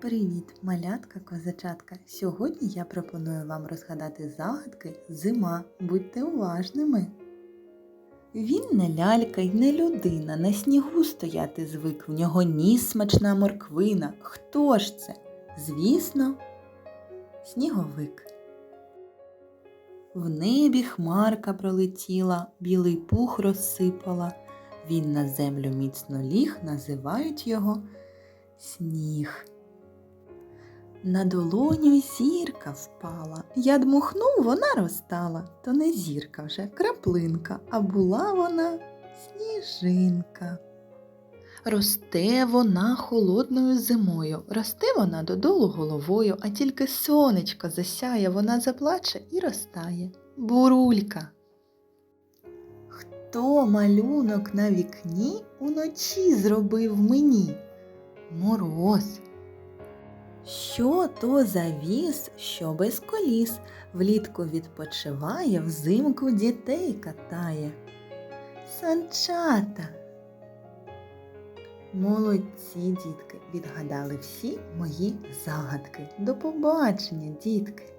Привіт, малятка козачатка! Сьогодні я пропоную вам розгадати загадки зима. Будьте уважними. Він не лялька й не людина, на снігу стояти звик, в нього ніс смачна морквина. Хто ж це? Звісно, сніговик. В небі хмарка пролетіла, білий пух розсипала. Він на землю міцно ліг, називають його сніг. На долоню зірка впала. Я дмухнув, вона розтала. То не зірка вже, краплинка, а була вона сніжинка. Росте вона холодною зимою, росте вона додолу головою, а тільки сонечко засяє, вона заплаче і розтає. Бурулька. Хто малюнок на вікні уночі зробив мені? Мороз. Що то за віз, що без коліс, влітку відпочиває, взимку дітей катає. Санчата. Молодці, дітки, відгадали всі мої загадки. До побачення, дітки!